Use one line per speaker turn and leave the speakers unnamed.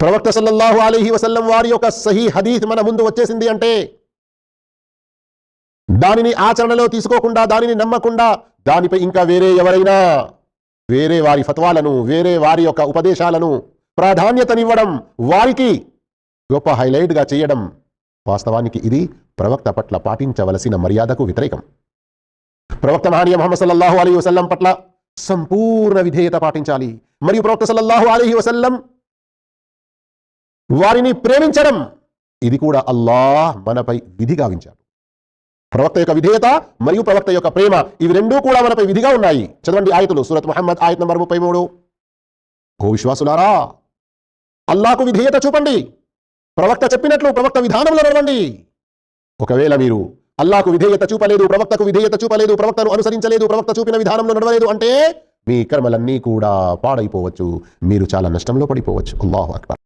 ప్రవక్త సల్లల్లాహు అలీహి వసల్లం వారి యొక్క సహీ హదీత్ మన ముందు వచ్చేసింది అంటే దానిని ఆచరణలో తీసుకోకుండా దానిని నమ్మకుండా దానిపై ఇంకా వేరే ఎవరైనా వేరే వారి ఫత్వాలను వేరే వారి యొక్క ఉపదేశాలను ప్రాధాన్యతనివ్వడం వారికి గొప్ప హైలైట్గా చేయడం వాస్తవానికి ఇది ప్రవక్త పట్ల పాటించవలసిన మర్యాదకు వ్యతిరేకం. ప్రవక్త మహానీయ మహమ్మద్ సల్లల్లాహు అలీ వసల్లం పట్ల సంపూర్ణ విధేయత పాటించాలి. మరియు ప్రవక్త సల్లల్లాహు అలీ వసల్లం వారిని ప్రేమించడం. ఇది కూడా అల్లాహ్ మనపై విధి గావించాడు. ప్రవక్త యొక్క విధేయత మరియు ప్రవక్త యొక్క ప్రేమ ఇవి రెండూ కూడా మనపై విధిగా ఉన్నాయి. చదవండి ఆయతులు సూరత్ మహమ్మద్ ఆయత్ నంబర్ ముప్పై మూడు. ఓ విశ్వాసులారా అల్లాకు విధేయత చూపండి. ప్రవక్త చెప్పినట్లు ప్రవక్త విధానంలో నడవండి. ఒకవేళ మీరు అల్లాకు విధేయత చూపలేదు ప్రవక్తకు విధేయత చూపలేదు ప్రవక్తను అనుసరించలేదు ప్రవక్త చూపిన విధానంలో నడవలేదు అంటే మీ కర్మలన్నీ కూడా పాడైపోవచ్చు. మీరు చాలా నష్టంలో పడిపోవచ్చు. అల్లాహు అక్బర్.